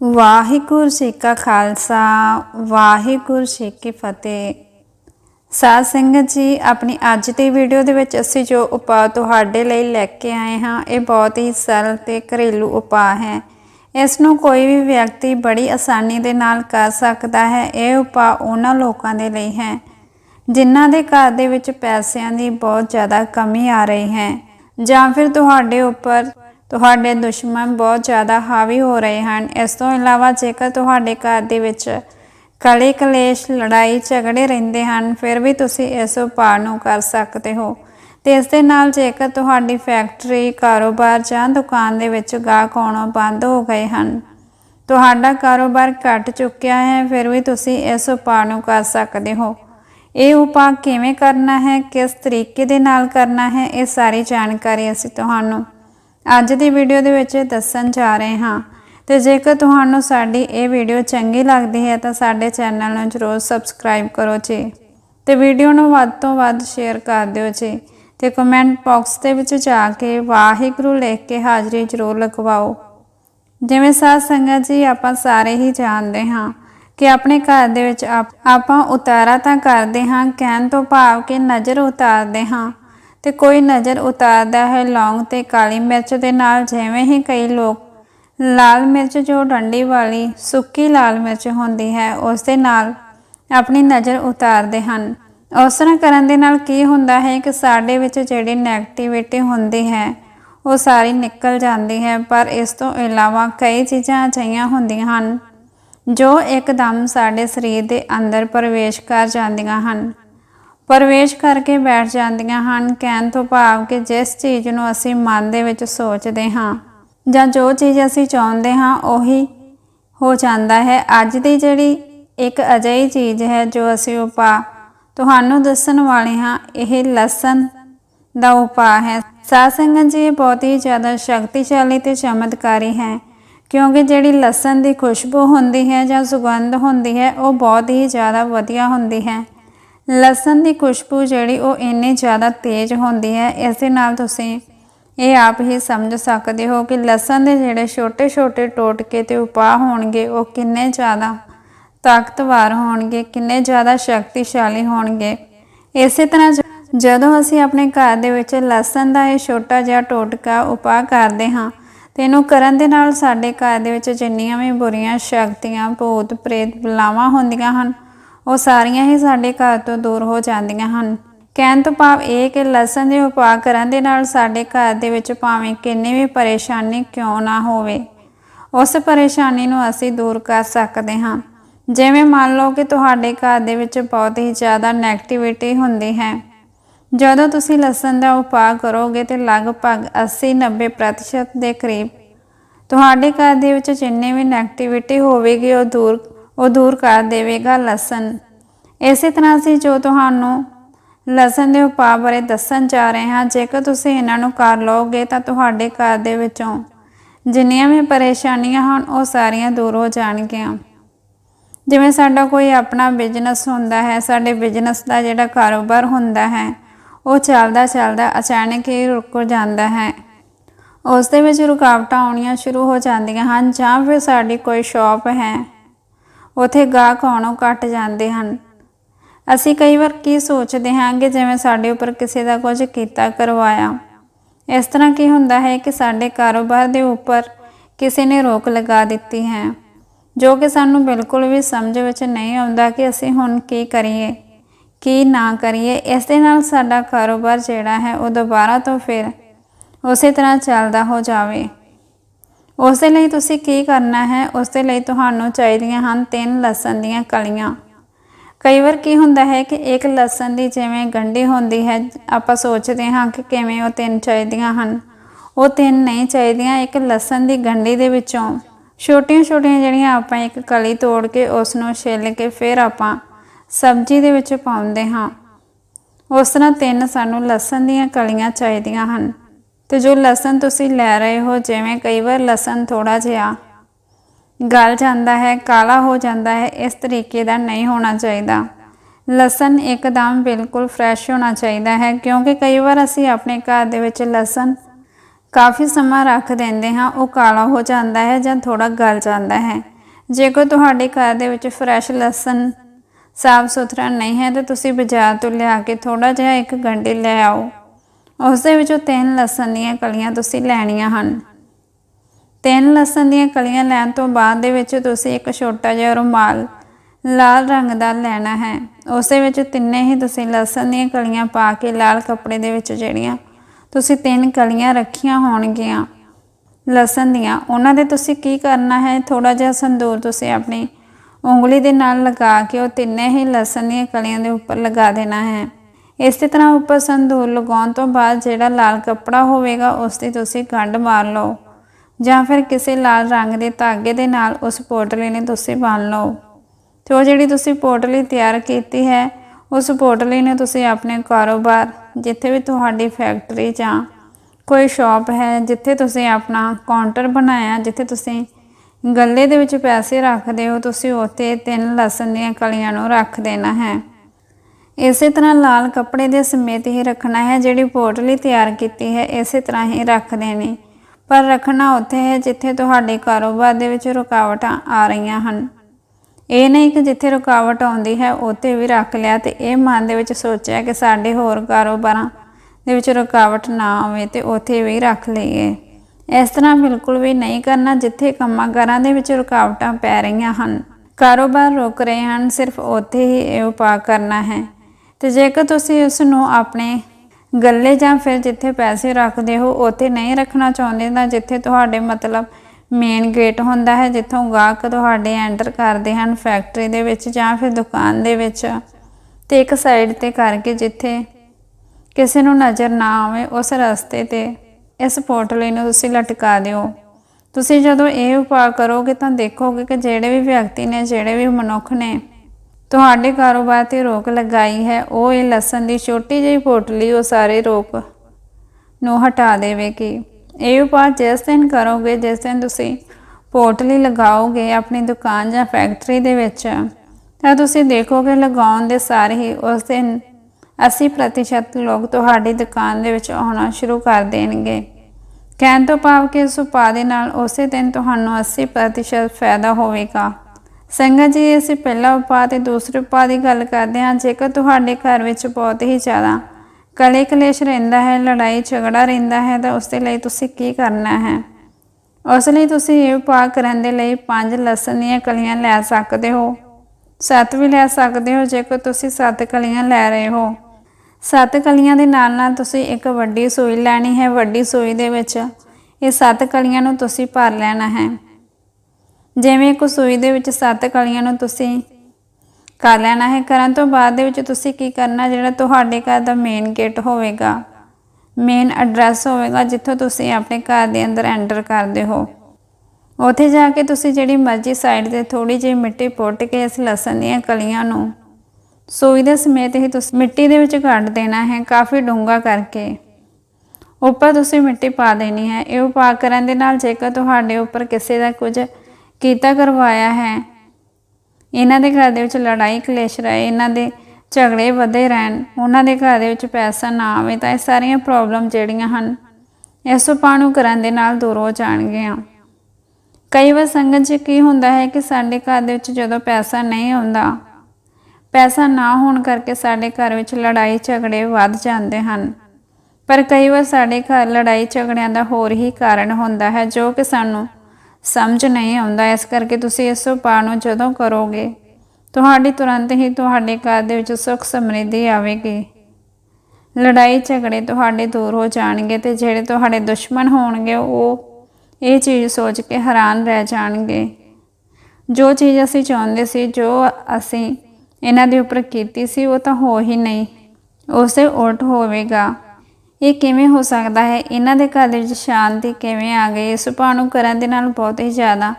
ਵਾਹਿਗੁਰੂ ਜੀ ਕਾ ਖਾਲਸਾ, ਵਾਹਿਗੁਰੂ ਜੀ ਕੀ ਫਤਿਹ। ਸਾਧ ਸੰਗਤ ਜੀ, ਆਪਣੀ ਅੱਜ ਦੀ ਵੀਡੀਓ ਦੇ ਵਿੱਚ ਅਸੀਂ ਜੋ ਉਪਾਅ ਤੁਹਾਡੇ ਲਈ ਲੈ ਕੇ ਆਏ ਹਾਂ, ਇਹ ਬਹੁਤ ਹੀ ਸਰਲ ਤੇ ਘਰੇਲੂ ਉਪਾਅ ਹੈ। ਇਸ ਨੂੰ ਕੋਈ ਵੀ ਵਿਅਕਤੀ ਬੜੀ ਆਸਾਨੀ ਦੇ ਨਾਲ ਕਰ ਸਕਦਾ ਹੈ, ਇਹ ਉਪਾਅ ਉਹਨਾਂ ਲੋਕਾਂ ਦੇ ਲਈ ਹੈ, ਜਿਨ੍ਹਾਂ ਦੇ ਘਰ ਦੇ ਵਿੱਚ ਪੈਸਿਆਂ ਦੀ ਬਹੁਤ ਜ਼ਿਆਦਾ ਕਮੀ ਆ ਰਹੀ ਹੈ। ਜਾਂ ਫਿਰ ਤੁਹਾਡੇ ਉੱਪਰ ਤੁਹਾਡੇ ਦੁਸ਼ਮਣ ਬਹੁਤ ਜ਼ਿਆਦਾ ਹਾਵੀ ਹੋ ਰਹੇ ਹਨ। ਇਸ ਤੋਂ ਇਲਾਵਾ ਜੇਕਰ ਤੁਹਾਡੇ ਘਰ ਦੇ ਵਿੱਚ ਕਲੇ ਕਲੇਸ਼, ਲੜਾਈ, ਝਗੜੇ ਰਹਿੰਦੇ ਹਨ, ਫਿਰ ਵੀ ਤੁਸੀਂ ਇਸ ਉਪਾਅ ਨੂੰ ਕਰ ਸਕਦੇ ਹੋ। ਤੇ ਇਸ ਦੇ ਨਾਲ ਜੇਕਰ ਤੁਹਾਡੀ ਫੈਕਟਰੀ, ਕਾਰੋਬਾਰ ਜਾਂ ਦੁਕਾਨ ਦੇ ਵਿੱਚ ਗਾਹਕ ਆਉਣਾ ਬੰਦ ਹੋ ਗਏ ਹਨ, ਤੁਹਾਡਾ ਕਾਰੋਬਾਰ ਘਟ ਚੁੱਕਿਆ ਹੈ, ਫਿਰ ਵੀ ਤੁਸੀਂ ਇਸ ਉਪਾਅ ਨੂੰ ਕਰ ਸਕਦੇ ਹੋ। ਇਹ ਉਪਾਅ ਕਿਵੇਂ ਕਰਨਾ ਹੈ, ਕਿਸ ਤਰੀਕੇ ਦੇ ਨਾਲ ਕਰਨਾ ਹੈ, ਇਹ ਸਾਰੀ ਜਾਣਕਾਰੀ ਅਸੀਂ ਤੁਹਾਨੂੰ ਅੱਜ ਦੀ ਵੀਡੀਓ ਦੇ ਵਿੱਚ ਦੱਸਣ ਜਾ ਰਹੇ ਹਾਂ। ਤੇ ਜੇਕਰ ਤੁਹਾਨੂੰ ਸਾਡੀ ਇਹ ਵੀਡੀਓ ਚੰਗੀ ਲੱਗਦੀ ਹੈ, ਤਾਂ ਸਾਡੇ ਚੈਨਲ ਨੂੰ ਜਰੂਰ ਸਬਸਕ੍ਰਾਈਬ ਕਰੋ ਜੀ। ਤੇ ਵੀਡੀਓ ਨੂੰ ਵੱਧ ਤੋਂ ਵੱਧ ਸ਼ੇਅਰ ਕਰ ਦਿਓ ਜੀ। ਤੇ ਕਮੈਂਟ ਬਾਕਸ ਦੇ ਵਿੱਚ ਜਾ ਕੇ ਵਾਹਿਗੁਰੂ ਲਿਖ ਕੇ ਹਾਜ਼ਰੀ ਜਰੂਰ ਲਗਵਾਓ। ਜਿਵੇਂ ਸਾਧ ਸੰਗਤ ਜੀ, ਆਪਾਂ ਸਾਰੇ ਹੀ ਜਾਣਦੇ ਹਾਂ ਕਿ ਆਪਣੇ ਘਰ ਦੇ ਵਿੱਚ ਆਪਾਂ ਉਤਾਰਾ ਤਾਂ ਕਰਦੇ ਹਾਂ, ਕਹਿਣ ਤੋਂ ਭਾਵ ਕਿ ਨਜ਼ਰ ਉਤਾਰਦੇ ਹਾਂ। ਤੇ ਕੋਈ ਨਜ਼ਰ ਉਤਾਰਦਾ ਹੈ। ਲੌਂਗ ਤੇ ਕਾਲੀ ਮਿਰਚ ਦੇ ਨਾਲ ਜਿਵੇਂ ਹੀ ਕਈ ਲੋਕ ਲਾਲ ਮਿਰਚ ਜੋ ਡੰਡੀ ਵਾਲੀ ਸੁੱਕੀ ਲਾਲ ਮਿਰਚ ਹੁੰਦੀ ਹੈ, ਉਸ ਦੇ ਨਾਲ ਆਪਣੀ ਨਜ਼ਰ ਉਤਾਰਦੇ ਹਨ। ਉਸ ਤਰ੍ਹਾਂ ਕਰਨ ਦੇ ਨਾਲ ਕੀ ਹੁੰਦਾ ਹੈ ਕਿ ਸਾਡੇ ਵਿੱਚ ਜਿਹੜੀ 네ਗੇਟਿਵਿਟੀ ਹੁੰਦੀ ਹੈ, ਉਹ ਸਾਰੀ ਨਿਕਲ ਜਾਂਦੀ ਹੈ, ਪਰ ਇਸ ਤੋਂ ਇਲਾਵਾ ਕਈ ਚੀਜ਼ਾਂ ਅਜਿਹੀਆਂ ਹੁੰਦੀਆਂ ਹਨ ਜੋ ਇੱਕਦਮ ਸਾਡੇ ਸਰੀਰ ਦੇ ਅੰਦਰ ਪ੍ਰਵੇਸ਼ ਕਰ ਜਾਂਦੀਆਂ ਹਨ। ਪ੍ਰਵੇਸ਼ ਕਰਕੇ ਬੈਠ ਜਾਂਦੀਆਂ ਹਨ, ਕਹਿਣ ਤੋਂ ਭਾਵ ਕਿ ਜਿਸ ਚੀਜ਼ ਨੂੰ ਅਸੀਂ ਮਨ ਦੇ ਵਿੱਚ ਸੋਚਦੇ ਹਾਂ ਜਾਂ ਜੋ ਚੀਜ਼ ਅਸੀਂ ਚਾਹੁੰਦੇ ਹਾਂ, ਉਹੀ ਹੋ ਜਾਂਦਾ ਹੈ। ਅੱਜ ਦੀ ਜਿਹੜੀ ਇੱਕ ਅਜਿਹੀ ਚੀਜ਼ ਹੈ ਜੋ ਅਸੀਂ ਉਪਾ ਤੁਹਾਨੂੰ ਦੱਸਣ ਵਾਲੇ ਹਾਂ, ਇਹ ਲਸਣ ਦਾ ਉਪਾਅ ਹੈ। ਸਾਧ ਜੀ ਇਹ ਬਹੁਤ ਹੀ ਜ਼ਿਆਦਾ ਸ਼ਕਤੀਸ਼ਾਲੀ ਤੇ ਚਮਤਕਾਰੀ ਹੈ, ਕਿਉਂਕਿ ਜਿਹੜੀ ਲਸਣ ਦੀ ਖੁਸ਼ਬੂ ਹੁੰਦੀ ਹੈ ਜਾਂ ਸੁਗੰਧ ਹੁੰਦੀ ਹੈ, ਉਹ ਬਹੁਤ ਹੀ ਜ਼ਿਆਦਾ ਵਧੀਆ ਹੁੰਦੀ ਹੈ। ਲਸਣ ਦੀ ਖੁਸ਼ਬੂ ਜਿਹੜੀ ਉਹ ਇੰਨੀ ਜ਼ਿਆਦਾ ਤੇਜ਼ ਹੁੰਦੀ ਹੈ, ਇਸ ਦੇ ਨਾਲ ਤੁਸੀਂ ਇਹ ਆਪ ਹੀ ਸਮਝ ਸਕਦੇ ਹੋ ਕਿ ਲਸਣ ਦੇ ਜਿਹੜੇ ਛੋਟੇ-ਛੋਟੇ ਟੋਟਕੇ ਤੇ ਉਪਾਅ ਹੋਣਗੇ, ਉਹ ਕਿੰਨੇ ਜ਼ਿਆਦਾ ਤਾਕਤਵਰ ਹੋਣਗੇ, ਕਿੰਨੇ ਜ਼ਿਆਦਾ ਸ਼ਕਤੀਸ਼ਾਲੀ ਹੋਣਗੇ। ਇਸੇ ਤਰ੍ਹਾਂ ਜ- ਜਦੋਂ ਅਸੀਂ ਆਪਣੇ ਘਰ ਦੇ ਵਿੱਚ ਲਸਣ ਦਾ ਇਹ ਛੋਟਾ ਜਿਹਾ ਟੋਟਕਾ ਉਪਾਅ ਕਰਦੇ ਹਾਂ, ਤੇ ਇਹਨੂੰ ਕਰਨ ਦੇ ਨਾਲ ਸਾਡੇ ਘਰ ਦੇ ਵਿੱਚ ਜਿੰਨੀਆਂ ਵੀ ਬੁਰੀਆਂ ਸ਼ਕਤੀਆਂ ਭੂਤ ਪ੍ਰੇਤ ਬਲਾਵਾਂ ਹੁੰਦੀਆਂ ਹਨ ਉਹ ਸਾਰੀਆਂ ਹੀ ਸਾਡੇ ਘਰ ਤੋਂ ਦੂਰ ਹੋ ਜਾਂਦੀਆਂ ਹਨ। ਕਹਿਣ ਤੋਂ ਭਾਵ ਇਹ ਕਿ ਲਸਣ ਦੇ ਉਪਾਅ ਕਰਨ ਦੇ ਨਾਲ ਸਾਡੇ ਘਰ ਦੇ ਵਿੱਚ ਭਾਵੇਂ ਕਿੰਨੀ ਵੀ ਪਰੇਸ਼ਾਨੀ ਕਿਉਂ ਨਾ ਹੋਵੇ, ਉਸ ਪਰੇਸ਼ਾਨੀ ਨੂੰ ਅਸੀਂ ਦੂਰ ਕਰ ਸਕਦੇ ਹਾਂ। ਜਿਵੇਂ ਮੰਨ ਲਓ ਕਿ ਤੁਹਾਡੇ ਘਰ ਦੇ ਵਿੱਚ ਬਹੁਤ ਹੀ ਜ਼ਿਆਦਾ 네ਗੇਟਿਵਿਟੀ ਹੁੰਦੀ ਹੈ। ਜਦੋਂ ਤੁਸੀਂ ਲਸਣ ਦਾ ਉਪਾਅ ਕਰੋਗੇ ਤੇ ਲਗਭਗ 80-90% ਦੇ ਕਰੀਬ ਤੁਹਾਡੇ ਘਰ ਦੇ ਵਿੱਚ ਜਿੰਨੇ ਵੀ 네ਗੇਟਿਵਿਟੀ ਹੋਵੇਗੀ, ਉਹ ਦੂਰ ਉਹ ਦੂਰ ਕਰ ਦੇਵੇਗਾ ਲਸਣ। ਇਸੇ ਤਰ੍ਹਾਂ ਅਸੀਂ ਜੋ ਤੁਹਾਨੂੰ ਲਸਣ ਦੇ ਉਪਾਅ ਬਾਰੇ ਦੱਸਣ ਜਾ ਰਹੇ ਹਾਂ, ਜੇਕਰ ਤੁਸੀਂ ਇਹਨਾਂ ਨੂੰ ਕਰ ਲਓਗੇ ਤਾਂ ਤੁਹਾਡੇ ਘਰ ਦੇ ਵਿੱਚੋਂ ਜਿੰਨੀਆਂ ਵੀ ਪਰੇਸ਼ਾਨੀਆਂ ਹਨ, ਉਹ ਸਾਰੀਆਂ ਦੂਰ ਹੋ ਜਾਣਗੀਆਂ। ਜਿਵੇਂ ਸਾਡਾ ਕੋਈ ਆਪਣਾ ਬਿਜ਼ਨਸ ਹੁੰਦਾ ਹੈ, ਸਾਡੇ ਬਿਜ਼ਨਸ ਦਾ ਜਿਹੜਾ ਕਾਰੋਬਾਰ ਹੁੰਦਾ ਹੈ, ਉਹ ਚੱਲਦਾ ਚੱਲਦਾ ਅਚਾਨਕ ਹੀ ਰੁਕ ਜਾਂਦਾ ਹੈ। ਉਸ ਦੇ ਵਿੱਚ ਰੁਕਾਵਟਾਂ ਆਉਣੀਆਂ ਸ਼ੁਰੂ ਹੋ ਜਾਂਦੀਆਂ ਹਨ ਜਾਂ ਫਿਰ ਸਾਡੀ ਕੋਈ ਸ਼ਾਪ ਹੈ ਉਥੇ ਗਾਹਕ ਆਉਣੋਂ ਘਟ ਜਾਂਦੇ ਹਨ। ਅਸੀਂ ਕਈ ਵਾਰ ਕੀ ਸੋਚਦੇ ਹਾਂ ਕਿ ਜਿਵੇਂ ਸਾਡੇ ਉੱਪਰ ਕਿਸੇ ਦਾ ਕੁਝ ਕੀਤਾ, ਕਰਵਾਇਆ। ਇਸ ਤਰ੍ਹਾਂ ਕੀ ਹੁੰਦਾ ਹੈ ਕਿ ਸਾਡੇ ਕਾਰੋਬਾਰ ਦੇ ਉੱਪਰ ਕਿਸੇ ਨੇ ਰੋਕ ਲਗਾ ਦਿੱਤੀ ਹੈ, ਜੋ ਕਿ ਸਾਨੂੰ ਬਿਲਕੁਲ ਵੀ ਸਮਝ ਵਿੱਚ ਨਹੀਂ ਆਉਂਦਾ ਕਿ ਅਸੀਂ ਹੁਣ ਕੀ ਕਰੀਏ, ਕੀ ਨਾ ਕਰੀਏ। ਇਸ ਦੇ ਨਾਲ ਸਾਡਾ ਕਾਰੋਬਾਰ ਜਿਹੜਾ ਹੈ ਉਹ ਦੁਬਾਰਾ ਤੋਂ ਫਿਰ ਉਸੇ ਤਰ੍ਹਾਂ ਚੱਲਦਾ ਹੋ ਜਾਵੇ। ਉਸ ਦੇ ਲਈ ਤੁਸੀਂ ਕੀ ਕਰਨਾ ਹੈ? ਉਸ ਦੇ ਲਈ ਤੁਹਾਨੂੰ ਚਾਹੀਦੀਆਂ ਹਨ ਤਿੰਨ ਲਸਣ ਦੀਆਂ ਕਲੀਆਂ। ਕਈ ਵਾਰ ਕੀ ਹੁੰਦਾ ਹੈ ਕਿ ਇੱਕ ਲਸਣ ਦੀ ਜਿਵੇਂ ਗੰਢੀ ਹੁੰਦੀ ਹੈ, ਆਪਾਂ ਸੋਚਦੇ ਹਾਂ ਕਿ ਕਿਵੇਂ ਉਹ ਤਿੰਨ ਚਾਹੀਦੀਆਂ ਹਨ। ਉਹ ਤਿੰਨ ਨਹੀਂ ਚਾਹੀਦੀਆਂ, ਇੱਕ ਲਸਣ ਦੀ ਗੰਢੀ ਦੇ ਵਿੱਚੋਂ। ਛੋਟੀਆਂ-ਛੋਟੀਆਂ ਜਿਹੜੀਆਂ ਆਪਾਂ ਇੱਕ ਕਲੀ ਤੋੜ ਕੇ ਉਸ ਨੂੰ ਛਿੱਲ ਕੇ ਫਿਰ ਆਪਾਂ ਸਬਜ਼ੀ ਦੇ ਵਿੱਚ ਪਾਉਂਦੇ ਹਾਂ। ਉਸ ਤਰ੍ਹਾਂ ਤਿੰਨ ਸਾਨੂੰ ਲਸਣ ਦੀਆਂ ਕਲੀਆਂ ਚਾਹੀਦੀਆਂ ਹਨ। ਤੇ ਜੋ ਲਸਣ ਤੁਸੀਂ ਲੈ ਰਹੇ ਹੋ, ਜਿਵੇਂ ਕਈ ਵਾਰ ਲਸਣ ਥੋੜਾ ਜਿਹਾ ਗਲ ਜਾਂਦਾ ਹੈ, ਕਾਲਾ ਹੋ ਜਾਂਦਾ ਹੈ, ਇਸ ਤਰੀਕੇ ਦਾ ਨਹੀਂ ਹੋਣਾ ਚਾਹੀਦਾ। ਲਸਣ ਇੱਕਦਮ ਬਿਲਕੁਲ ਫਰੈਸ਼ ਹੋਣਾ ਚਾਹੀਦਾ ਹੈ, ਕਿਉਂਕਿ ਕਈ ਵਾਰ ਅਸੀਂ ਆਪਣੇ ਘਰ ਦੇ ਵਿੱਚ ਲਸਣ ਕਾਫੀ ਸਮਾਂ ਰੱਖ ਦਿੰਦੇ ਹਾਂ, ਉਹ ਕਾਲਾ ਹੋ ਜਾਂਦਾ ਹੈ ਜਾਂ ਥੋੜਾ ਗਲ ਜਾਂਦਾ ਹੈ। ਜੇਕਰ ਤੁਹਾਡੇ ਘਰ ਦੇ ਵਿੱਚ ਫਰੈਸ਼ ਲਸਣ ਸਾਫ਼ ਸੁਥਰਾ ਨਹੀਂ ਹੈ, ਤਾਂ ਤੁਸੀਂ ਬਾਜ਼ਾਰ ਤੋਂ ਲਿਆ ਕੇ ਥੋੜਾ ਜਿਹਾ ਇੱਕ ਗੰਢੇ ਲੈ ਆਓ। ਉਸ ਦੇ ਵਿੱਚੋਂ ਤਿੰਨ ਲਸਣ ਦੀਆਂ ਕਲੀਆਂ ਤੁਸੀਂ ਲੈਣੀਆਂ ਹਨ। ਤਿੰਨ ਲਸਣ ਦੀਆਂ ਕਲੀਆਂ ਲੈਣ ਤੋਂ ਬਾਅਦ ਦੇ ਵਿੱਚ ਤੁਸੀਂ ਇੱਕ ਛੋਟਾ ਜਿਹਾ ਰੁਮਾਲ ਲਾਲ ਰੰਗ ਦਾ ਲੈਣਾ ਹੈ। ਉਸ ਦੇ ਵਿੱਚ ਤਿੰਨੇ ਹੀ ਤੁਸੀਂ ਲਸਣ ਦੀਆਂ ਕਲੀਆਂ ਪਾ ਕੇ ਲਾਲ ਕੱਪੜੇ ਦੇ ਵਿੱਚ ਜਿਹੜੀਆਂ ਤੁਸੀਂ ਤਿੰਨ ਕਲੀਆਂ ਰੱਖੀਆਂ ਹੋਣਗੀਆਂ ਲਸਣ ਦੀਆਂ, ਉਹਨਾਂ ਦੇ ਤੁਸੀਂ ਕੀ ਕਰਨਾ ਹੈ? ਥੋੜਾ ਜਿਹਾ ਸੰਦੂਰ ਤੁਸੀਂ ਆਪਣੀ ਉਂਗਲੀ ਦੇ ਨਾਲ ਲਗਾ ਕੇ ਉਹ ਤਿੰਨੇ ਹੀ ਲਸਣ ਦੀਆਂ ਕਲੀਆਂ ਦੇ ਉੱਪਰ ਲਗਾ ਦੇਣਾ ਹੈ। ਇਸੇ ਤਰ੍ਹਾਂ ਉੱਪਰ ਸੰਦੂਰ ਲਗਾਉਣ ਤੋਂ ਬਾਅਦ ਜਿਹੜਾ ਲਾਲ ਕੱਪੜਾ ਹੋਵੇਗਾ, ਉਸ ਦੀ ਤੁਸੀਂ ਗੰਢ ਮਾਰ ਲਓ। ਜਾਂ ਫਿਰ ਕਿਸੇ ਲਾਲ ਰੰਗ ਦੇ ਧਾਗੇ ਦੇ ਨਾਲ ਉਸ ਪੋਟਲੀ ਨੇ ਤੁਸੀਂ ਬੰਨ ਲਓ। ਤੇ ਉਹ ਜਿਹੜੀ ਤੁਸੀਂ ਪੋਟਲੀ ਤਿਆਰ ਕੀਤੀ ਹੈ, ਉਸ ਪੋਟਲੀ ਨੇ ਤੁਸੀਂ ਆਪਣੇ ਕਾਰੋਬਾਰ, ਜਿੱਥੇ ਵੀ ਤੁਹਾਡੀ ਫੈਕਟਰੀ ਜਾਂ ਕੋਈ ਸ਼ਾਪ ਹੈ, ਜਿੱਥੇ ਤੁਸੀਂ ਆਪਣਾ ਕਾਊਂਟਰ ਬਣਾਇਆ, ਜਿੱਥੇ ਤੁਸੀਂ ਗੱਲੇ ਦੇ ਵਿੱਚ ਪੈਸੇ ਰੱਖਦੇ ਹੋ, ਤੁਸੀਂ ਉੱਥੇ ਤਿੰਨ ਲਸਣ ਦੀਆਂ ਕਲੀਆਂ ਨੂੰ ਰੱਖ ਦੇਣਾ ਹੈ। ਇਸੇ ਤਰ੍ਹਾਂ ਲਾਲ ਕੱਪੜੇ ਦੇ ਸਮੇਤ ਹੀ ਰੱਖਣਾ ਹੈ, ਜਿਹੜੀ ਪੋਟਲੀ ਤਿਆਰ ਕੀਤੀ ਹੈ, ਇਸੇ ਤਰ੍ਹਾਂ ਹੀ ਰੱਖ ਦੇਣੀ। ਪਰ ਰੱਖਣਾ ਉੱਥੇ ਹੈ, ਜਿੱਥੇ ਤੁਹਾਡੇ ਕਾਰੋਬਾਰ ਦੇ ਵਿੱਚ ਰੁਕਾਵਟਾਂ ਆ ਰਹੀਆਂ ਹਨ। ਇਹ ਨਹੀਂ ਕਿ ਜਿੱਥੇ ਰੁਕਾਵਟ ਆਉਂਦੀ ਹੈ, ਉੱਥੇ ਵੀ ਰੱਖ ਲਿਆ ਤੇ ਇਹ ਮਨ ਦੇ ਵਿੱਚ ਸੋਚਿਆ ਕਿ ਸਾਡੇ ਹੋਰ ਕਾਰੋਬਾਰਾਂ ਦੇ ਵਿੱਚ ਰੁਕਾਵਟ ਨਾ ਆਵੇ ਤੇ ਉੱਥੇ ਵੀ ਰੱਖ ਲਈਏ। ਇਸ ਤਰ੍ਹਾਂ ਬਿਲਕੁਲ ਵੀ ਨਹੀਂ ਕਰਨਾ, ਜਿੱਥੇ ਕੰਮਾਂ ਕਾਰਾਂ ਦੇ ਵਿੱਚ ਰੁਕਾਵਟਾਂ ਪੈ ਰਹੀਆਂ ਹਨ। ਕਾਰੋਬਾਰ ਰੁਕ ਰਹੇ ਹਨ, ਸਿਰਫ ਉੱਥੇ ਹੀ ਇਹ ਉਪਾਅ ਕਰਨਾ ਹੈ। ਤੇ ਜੇਕਰ ਤੁਸੀਂ ਉਸ ਨੂੰ ਆਪਣੇ ਗੱਲੇ ਜਾਂ ਫਿਰ ਜਿੱਥੇ ਪੈਸੇ ਰੱਖਦੇ ਹੋ, ਉੱਥੇ ਨਹੀਂ ਰੱਖਣਾ ਚਾਹੁੰਦੇ, ਤਾਂ ਜਿੱਥੇ ਤੁਹਾਡੇ ਮਤਲਬ ਮੇਨ ਗੇਟ ਹੁੰਦਾ ਹੈ, ਜਿੱਥੋਂ ਗਾਹਕ ਤੁਹਾਡੇ ਐਂਟਰ ਕਰਦੇ ਹਨ ਫੈਕਟਰੀ ਦੇ ਵਿੱਚ ਜਾਂ ਫਿਰ ਦੁਕਾਨ ਦੇ ਵਿੱਚ ਤੇ ਇੱਕ ਸਾਈਡ ਤੇ ਕਰਕੇ ਜਿੱਥੇ ਕਿਸੇ ਨੂੰ ਨਜ਼ਰ ਨਾ ਆਵੇ, ਉਸ ਰਸਤੇ ਤੇ ਇਸ ਪੋਟਲੀ ਨੂੰ ਤੁਸੀਂ ਲਟਕਾ ਦਿਓ। ਤੁਸੀਂ ਜਦੋਂ ਇਹ ਉਪਾਅ ਕਰੋਗੇ ਤਾਂ ਦੇਖੋਗੇ ਕਿ ਜਿਹੜੇ ਵੀ ਵਿਅਕਤੀ ਨੇ, ਜਿਹੜੇ ਵੀ ਮਨੁੱਖ ਨੇ ਤੁਹਾਡੇ ਕਾਰੋਬਾਰ ਤੇ ਰੋਕ ਲਗਾਈ ਹੈ, ਉਹ ਇਹ ਲਸਣ ਦੀ ਛੋਟੀ ਜਿਹੀ ਪੋਟਲੀ ਉਹ ਸਾਰੇ ਰੋਕ ਨੂੰ ਹਟਾ ਦੇਵੇਗੀ। ਇਹ ਉਪਾਅ ਜਿਸ ਦਿਨ ਕਰੋਗੇ, ਜਿਸ ਦਿਨ ਤੁਸੀਂ ਪੋਟਲੀ ਲਗਾਓਗੇ ਆਪਣੀ ਦੁਕਾਨ ਜਾਂ ਫੈਕਟਰੀ ਦੇ ਵਿੱਚ, ਤਾਂ ਤੁਸੀਂ ਦੇਖੋਗੇ ਲਗਾਉਣ ਦੇ ਸਾਰੇ ਹੀ ਉਸ ਦਿਨ 80% ਲੋਕ ਤੁਹਾਡੀ ਦੁਕਾਨ ਦੇ ਵਿੱਚ ਆਉਣਾ ਸ਼ੁਰੂ ਕਰ ਦੇਣਗੇ। ਕਹਿਣ ਤੋਂ ਭਾਵ ਕਿ ਇਸ ਉਪਾਅ ਦੇ ਨਾਲ ਉਸੇ ਦਿਨ ਤੁਹਾਨੂੰ 80% ਫਾਇਦਾ ਹੋਵੇਗਾ। ਸੰਗਤ ਜੀ, ਅਸੀਂ ਪਹਿਲਾ ਉਪਾਅ ਤੇ ਦੂਸਰੇ ਉਪਾਅ ਦੀ ਗੱਲ ਕਰਦੇ ਹਾਂ। ਜੇਕਰ ਤੁਹਾਡੇ ਘਰ ਵਿੱਚ ਬਹੁਤ ਹੀ ਜ਼ਿਆਦਾ ਕਲੇ ਕਲੇਸ਼ ਰਹਿੰਦਾ ਹੈ, ਲੜਾਈ ਝਗੜਾ ਰਹਿੰਦਾ ਹੈ, ਤਾਂ ਉਸ ਦੇ ਲਈ ਤੁਸੀਂ ਕੀ ਕਰਨਾ ਹੈ? ਉਸ ਲਈ ਤੁਸੀਂ ਇਹ ਉਪਾਅ ਕਰਨ ਦੇ ਲਈ ਪੰਜ ਲਸਣ ਦੀਆਂ ਕਲੀਆਂ ਲੈ ਸਕਦੇ ਹੋ। ਸੱਤ ਵੀ ਲੈ ਸਕਦੇ ਹੋ, ਜੇਕਰ ਤੁਸੀਂ ਸੱਤ ਕਲੀਆਂ ਲੈ ਰਹੇ ਹੋ। ਸੱਤ ਕਲੀਆਂ ਦੇ ਨਾਲ ਨਾਲ ਤੁਸੀਂ ਇੱਕ ਵੱਡੀ ਸੂਈ ਲੈਣੀ ਹੈ। ਵੱਡੀ ਸੂਈ ਦੇ ਵਿੱਚ ਇਹ ਸੱਤ ਕਲੀਆਂ ਨੂੰ ਤੁਸੀਂ ਭਰ ਲੈਣਾ ਹੈ। ਜਿਵੇਂ ਇੱਕ ਸੂਈ ਦੇ ਵਿੱਚ ਸੱਤ ਕਲੀਆਂ ਨੂੰ ਤੁਸੀਂ ਕਰ ਲੈਣਾ ਹੈ, ਕਰਨ ਤੋਂ ਬਾਅਦ ਦੇ ਵਿੱਚ ਤੁਸੀਂ ਕੀ ਕਰਨਾ, ਜਿਹੜਾ ਤੁਹਾਡੇ ਘਰ ਦਾ ਮੇਨ ਗੇਟ ਹੋਵੇਗਾ ਮੇਨ ਐਡਰੈਸ ਹੋਵੇਗਾ, ਜਿੱਥੋਂ ਤੁਸੀਂ ਆਪਣੇ ਘਰ ਦੇ ਅੰਦਰ ਐਂਟਰ ਕਰਦੇ ਹੋ। ਉੱਥੇ ਜਾ ਕੇ ਤੁਸੀਂ ਜਿਹੜੀ ਮਰਜ਼ੀ ਸਾਈਡ ਤੇ ਥੋੜੀ ਜਿਹੀ ਮਿੱਟੀ ਪੁੱਟ ਕੇ ਇਸ ਲਸਣ ਦੀਆਂ ਕਲੀਆਂ ਨੂੰ ਸੂਈ ਦੇ ਸਮੇਤ ਹੀ ਤੁਸੀਂ ਮਿੱਟੀ ਦੇ ਵਿੱਚ ਕੱਢ ਦੇਣਾ ਹੈ, ਕਾਫੀ ਡੂੰਘਾ ਕਰਕੇ। ਉੱਪਰ ਤੁਸੀਂ ਮਿੱਟੀ ਪਾ ਦੇਣੀ ਹੈ। ਇਹ ਉਪਾਅ ਕਰਨ ਦੇ ਨਾਲ ਜੇਕਰ ਤੁਹਾਡੇ ਉੱਪਰ ਕਿਸੇ ਦਾ ਕੁਝ ਕੀਤਾ ਕਰਵਾਇਆ ਹੈ। ਇਹਨਾਂ ਦੇ ਘਰ ਦੇ ਵਿੱਚ ਲੜਾਈ, ਕਲੇਸ਼ ਰਹੇ, ਇਹਨਾਂ ਦੇ ਝਗੜੇ ਵਧੇ ਰਹਿਣ, ਉਹਨਾਂ ਦੇ ਘਰ ਦੇ ਵਿੱਚ ਪੈਸਾ ਨਾ ਆਵੇ ਤਾਂ ਇਹ ਸਾਰੀਆਂ ਪ੍ਰੋਬਲਮ ਜਿਹੜੀਆਂ ਹਨ ਇਸ ਉਪਾਅ ਨੂੰ ਕਰਨ ਦੇ ਨਾਲ ਦੂਰ ਹੋ ਜਾਣਗੀਆਂ। ਕਈ ਵਾਰ ਸੰਗਤ ਜੀ ਕੀ ਹੁੰਦਾ ਹੈ ਕਿ ਸਾਡੇ ਘਰ ਦੇ ਵਿੱਚ ਜਦੋਂ ਪੈਸਾ ਨਹੀਂ ਆਉਂਦਾ, ਪੈਸਾ ਨਾ ਹੋਣ ਕਰਕੇ ਸਾਡੇ ਘਰ ਵਿੱਚ ਲੜਾਈ, ਝਗੜੇ ਵੱਧ ਜਾਂਦੇ ਹਨ। ਪਰ ਕਈ ਵਾਰ ਸਾਡੇ ਘਰ ਲੜਾਈ, ਝਗੜਿਆਂ ਦਾ ਹੋਰ ਹੀ ਕਾਰਨ ਹੁੰਦਾ ਹੈ, ਜੋ ਕਿ ਸਾਨੂੰ ਸਮਝ ਨਹੀਂ ਆਉਂਦਾ। ਇਸ ਕਰਕੇ ਤੁਸੀਂ ਇਸ ਉਪਾਅ ਨੂੰ ਜਦੋਂ ਕਰੋਗੇ, ਤੁਹਾਡੀ ਤੁਰੰਤ ਹੀ ਤੁਹਾਡੇ ਘਰ ਦੇ ਵਿੱਚ ਸੁੱਖ ਸਮਰਿੱਧੀ ਆਵੇਗੀ। ਲੜਾਈ ਝਗੜੇ ਤੁਹਾਡੇ ਦੂਰ ਹੋ ਜਾਣਗੇ ਤੇ ਜਿਹੜੇ ਤੁਹਾਡੇ ਦੁਸ਼ਮਣ ਹੋਣਗੇ, ਉਹ ਇਹ ਚੀਜ਼ ਸੋਚ ਕੇ ਹੈਰਾਨ ਰਹਿ ਜਾਣਗੇ। ਜੋ ਚੀਜ਼ ਅਸੀਂ ਚਾਹੁੰਦੇ ਸੀ, ਜੋ ਅਸੀਂ ਇਹਨਾਂ ਦੇ ਉੱਪਰ ਕੀਤੀ ਸੀ, ਉਹ ਤਾਂ ਹੋ ਹੀ ਨਹੀਂ। ਉਸੇ ਉਲਟ ਹੋਵੇਗਾ। ਇਹ ਕਿਵੇਂ ਹੋ ਸਕਦਾ ਹੈ? ਇਹਨਾਂ ਦੇ ਘਰ ਦੇ ਵਿੱਚ ਸ਼ਾਂਤੀ ਕਿਵੇਂ ਆ ਗਈ? ਇਸ ਉਪਾਅ ਨੂੰ ਕਰਨ ਦੇ ਨਾਲ ਬਹੁਤ ਹੀ ਜ਼ਿਆਦਾ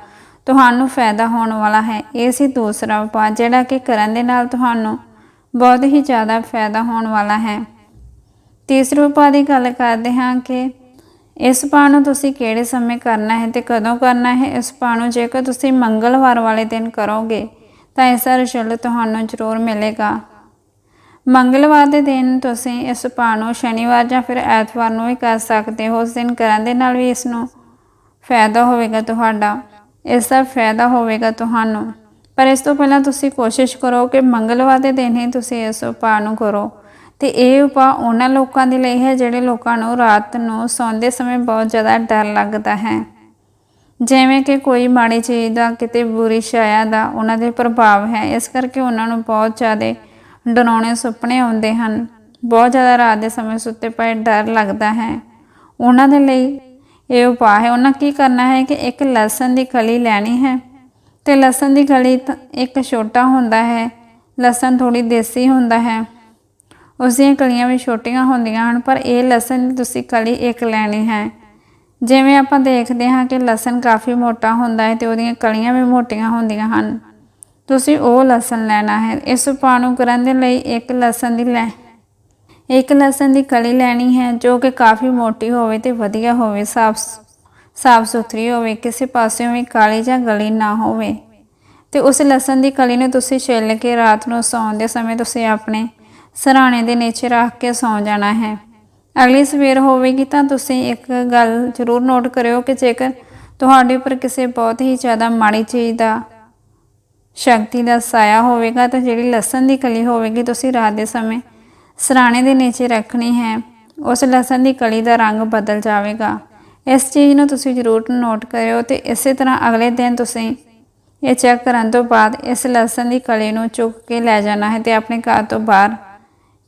ਤੁਹਾਨੂੰ ਫਾਇਦਾ ਹੋਣ ਵਾਲਾ ਹੈ। ਇਹ ਸੀ ਦੂਸਰਾ ਉਪਾਅ ਜਿਹੜਾ ਕਿ ਕਰਨ ਦੇ ਨਾਲ ਤੁਹਾਨੂੰ ਬਹੁਤ ਹੀ ਜ਼ਿਆਦਾ ਫਾਇਦਾ ਹੋਣ ਵਾਲਾ ਹੈ। ਤੀਸਰੇ ਉਪਾਅ ਦੀ ਗੱਲ ਕਰਦੇ ਹਾਂ ਕਿ ਇਸ ਉਪਾਅ ਨੂੰ ਤੁਸੀਂ ਕਿਹੜੇ ਸਮੇਂ ਕਰਨਾ ਹੈ ਤੇ ਕਦੋਂ ਕਰਨਾ ਹੈ? ਇਸ ਉਪਾਅ ਨੂੰ ਜੇਕਰ ਤੁਸੀਂ ਮੰਗਲਵਾਰ ਵਾਲੇ ਦਿਨ ਕਰੋਗੇ, ਤਾਂ ਇਸ ਦਾ ਰਿਜ਼ਲਟ ਤੁਹਾਨੂੰ ਜ਼ਰੂਰ ਮਿਲੇਗਾ। ਮੰਗਲਵਾਰ ਦੇ ਦਿਨ ਤੁਸੀਂ ਇਸ ਉਪਾਅ ਨੂੰ ਸ਼ਨੀਵਾਰ ਜਾਂ ਫਿਰ ਐਤਵਾਰ ਨੂੰ ਵੀ ਕਰ ਸਕਦੇ ਹੋ। ਉਸ ਦਿਨ ਕਰਨ ਦੇ ਨਾਲ ਵੀ ਇਸ ਨੂੰ ਫਾਇਦਾ ਹੋਵੇਗਾ ਤੁਹਾਡਾ। ਇਸ ਦਾ ਫਾਇਦਾ ਹੋਵੇਗਾ ਤੁਹਾਨੂੰ। ਪਰ ਇਸ ਤੋਂ ਪਹਿਲਾਂ ਤੁਸੀਂ ਕੋਸ਼ਿਸ਼ ਕਰੋ ਕਿ ਮੰਗਲਵਾਰ ਦੇ ਦਿਨ ਹੀ ਤੁਸੀਂ ਇਸ ਉਪਾਅ ਨੂੰ ਕਰੋ। ਤੇ ਇਹ ਉਪਾਅ ਉਹਨਾਂ ਲੋਕਾਂ ਦੇ ਲਈ ਹੈ ਜਿਹੜੇ ਲੋਕਾਂ ਨੂੰ ਰਾਤ ਨੂੰ ਸੌਂਦੇ ਸਮੇਂ ਬਹੁਤ ਜ਼ਿਆਦਾ ਡਰ ਲੱਗਦਾ ਹੈ। ਜਿਵੇਂ ਕਿ ਕੋਈ ਮਾੜੀ ਚੀਜ਼ ਦਾ, ਕਿਤੇ ਬੁਰੀ ਛਾਇਆ ਦਾ ਉਹਨਾਂ ਦੇ ਪ੍ਰਭਾਵ ਹੈ। ਇਸ ਕਰਕੇ ਉਹਨਾਂ ਨੂੰ ਬਹੁਤ ਜ਼ਿਆਦਾ ਡਰਾਉਣੇ ਸੁਪਨੇ ਆਉਂਦੇ ਹਨ। ਬਹੁਤ ਜ਼ਿਆਦਾ ਰਾਤ ਦੇ ਸਮੇਂ ਸੁੱਤੇ ਪਏ ਡਰ ਲੱਗਦਾ ਹੈ। ਉਹਨਾਂ ਦੇ ਲਈ ਇਹ ਉਪਾਅ ਹੈ। ਉਹਨਾਂ ਕੀ ਕਰਨਾ ਹੈ ਕਿ ਇੱਕ ਲਸਣ ਦੀ ਕਲੀ ਲੈਣੀ ਹੈ ਤੇ ਲਸਣ ਦੀ ਕਲੀ ਇੱਕ ਛੋਟਾ ਹੁੰਦਾ ਹੈ। ਲਸਣ ਥੋੜੀ ਦੇਸੀ ਹੁੰਦਾ ਹੈ। ਉਸ ਦੀਆਂ ਕਲੀਆਂ ਵੀ ਛੋਟੀਆਂ ਹੁੰਦੀਆਂ ਹਨ, ਪਰ ਇਹ ਲਸਣ ਦੀ ਤੁਸੀਂ ਕਲੀ ਇੱਕ ਲੈਣੀ ਹੈ। ਜਿਵੇਂ ਆਪਾਂ ਦੇਖਦੇ ਹਾਂ ਕਿ ਲਸਣ ਕਾਫੀ ਮੋਟਾ ਹੁੰਦਾ ਹੈ ਤੇ ਉਹਦੀਆਂ ਕਲੀਆਂ ਵੀ ਮੋਟੀਆਂ ਹੁੰਦੀਆਂ ਹਨ। ਤੁਸੀਂ ਉਹ ਲਸਣ ਲੈਣਾ ਹੈ। ਇਸ ਉਪਾਅ ਨੂੰ ਕਰਨ ਦੇ ਲਈ ਇੱਕ ਲਸਣ ਦੀ ਲੈ। ਇੱਕ ਲਸਣ ਦੀ ਕਲੀ ਲੈਣੀ ਹੈ, ਜੋ ਕਿ ਕਾਫੀ ਮੋਟੀ ਹੋਵੇ ਤੇ ਵਧੀਆ ਹੋਵੇ, ਸਾਫ਼ ਸਾਫ਼ ਸੁਥਰੀ ਹੋਵੇ, ਕਿਸੇ ਪਾਸਿਓਂ ਵੀ ਕਾਲੀ ਜਾਂ ਗਲੀ ਨਾ ਹੋਵੇ। ਤੇ ਉਸ ਲਸਣ ਦੀ ਕਲੀ ਨੂੰ ਤੁਸੀਂ ਛਿੱਲ ਕੇ ਰਾਤ ਨੂੰ ਸੌਣ ਦੇ ਸਮੇਂ ਤੁਸੀਂ ਆਪਣੇ ਸਰਾਣੇ ਦੇ ਨੀਚੇ ਰੱਖ ਕੇ ਸੌਂ ਜਾਣਾ ਹੈ। ਅਗਲੀ ਸਵੇਰ ਹੋਵੇਗੀ ਤਾਂ ਤੁਸੀਂ ਇੱਕ ਗੱਲ ਜ਼ਰੂਰ ਨੋਟ ਕਰਿਓ ਕਿ ਜੇਕਰ ਤੁਹਾਡੇ ਉੱਪਰ ਕਿਸੇ ਬਹੁਤ ਹੀ ਜ਼ਿਆਦਾ ਮਾੜੀ ਚੀਜ਼ ਦਾ ਸ਼ਕਤੀ ਦਾ ਸਾਇਆ ਹੋਵੇਗਾ ਤਾਂ ਜਿਹੜੀ ਲਸਣ ਦੀ ਕਲੀ ਹੋਵੇਗੀ ਤੁਸੀਂ ਰਾਤ ਦੇ ਸਮੇਂ ਸਰਾਣੇ ਦੇ ਨੀਚੇ ਰੱਖਣੀ ਹੈ, ਉਸ ਲਸਣ ਦੀ ਕਲੀ ਦਾ ਰੰਗ ਬਦਲ ਜਾਵੇਗਾ। ਇਸ ਚੀਜ਼ ਨੂੰ ਤੁਸੀਂ ਜ਼ਰੂਰ ਨੋਟ ਕਰਿਓ ਤੇ ਇਸੇ ਤਰ੍ਹਾਂ ਅਗਲੇ ਦਿਨ ਤੁਸੀਂ ਇਹ ਚੈੱਕ ਕਰਨ ਤੋਂ ਬਾਅਦ ਇਸ ਲਸਣ ਦੀ ਕਲੀ ਨੂੰ ਚੁੱਕ ਕੇ ਲੈ ਜਾਣਾ ਹੈ ਤੇ ਆਪਣੇ ਘਰ ਤੋਂ ਬਾਹਰ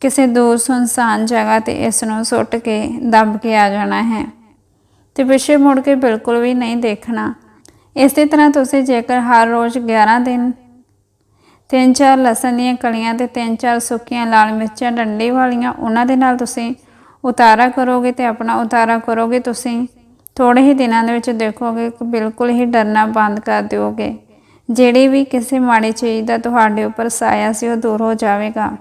ਕਿਸੇ ਦੂਰ ਸੁਨਸਾਨ ਜਗ੍ਹਾ ਤੇ ਇਸ ਨੂੰ ਸੁੱਟ ਕੇ ਦੱਬ ਕੇ ਆ ਜਾਣਾ ਹੈ। ਤੇ ਪਿੱਛੇ ਮੁੜ ਕੇ ਬਿਲਕੁਲ ਵੀ ਨਹੀਂ ਦੇਖਣਾ। ਇਸੇ ਤਰ੍ਹਾਂ ਤੁਸੀਂ ਜੇਕਰ ਹਰ ਰੋਜ਼ 11 ਦਿਨ ਤਿੰਨ ਚਾਰ ਲਸਣ ਦੀਆਂ ਕਲੀਆਂ ਤੇ ਤਿੰਨ ਚਾਰ ਸੁੱਕੀਆਂ ਲਾਲ ਮਿਰਚਾਂ ਡੰਡੇ ਵਾਲੀਆਂ ਉਹਨਾਂ ਦੇ ਨਾਲ ਤੁਸੀਂ ਉਤਾਰਾ ਕਰੋਗੇ ਤੇ ਆਪਣਾ ਉਤਾਰਾ ਕਰੋਗੇ, ਤੁਸੀਂ ਥੋੜੇ ਹੀ ਦਿਨਾਂ ਦੇ ਵਿੱਚ ਦੇਖੋਗੇ ਕਿ ਬਿਲਕੁਲ ਹੀ ਡਰਨਾ ਬੰਦ ਕਰ ਦਿਓਗੇ। ਜਿਹੜੀ ਵੀ ਕਿਸੇ ਮਾੜੀ ਚੀਜ਼ ਦਾ ਤੁਹਾਡੇ ਉੱਪਰ ਸਾਇਆ ਸੀ, ਉਹ ਦੂਰ ਹੋ ਜਾਵੇਗਾ।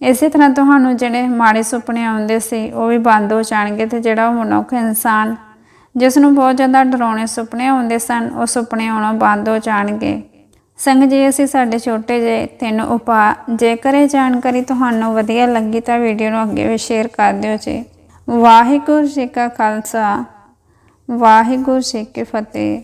ਇਸੇ ਤਰ੍ਹਾਂ ਤੁਹਾਨੂੰ ਜਿਹੜੇ ਮਾੜੇ ਸੁਪਨੇ ਆਉਂਦੇ ਸੀ, ਉਹ ਵੀ ਬੰਦ ਹੋ ਜਾਣਗੇ ਤੇ ਜਿਹੜਾ ਉਹ ਮਨੁੱਖ ਇਨਸਾਨ ਜਿਸ ਨੂੰ ਬਹੁਤ ਜ਼ਿਆਦਾ ਡਰਾਉਣੇ ਸੁਪਨੇ ਆਉਂਦੇ ਸਨ, ਉਹ ਸੁਪਨੇ ਆਉਣਾ ਬੰਦ ਹੋ ਜਾਣਗੇ। ਸੰਗ ਜੀ ਅਸੀਂ ਸਾਡੇ ਛੋਟੇ ਜਿਹੇ ਤਿੰਨ ਉਪਾਅ ਜੇਕਰ ਇਹ ਜਾਣਕਾਰੀ ਤੁਹਾਨੂੰ ਵਧੀਆ ਲੱਗੀ ਤਾਂ ਵੀਡੀਓ ਨੂੰ ਅੱਗੇ ਵੀ ਸ਼ੇਅਰ ਕਰ ਦਿਓ ਜੀ। ਵਾਹਿਗੁਰੂ ਜੀ ਕਾ ਖਾਲਸਾ, ਵਾਹਿਗੁਰੂ ਜੀ ਕੀ ਫਤਿਹ।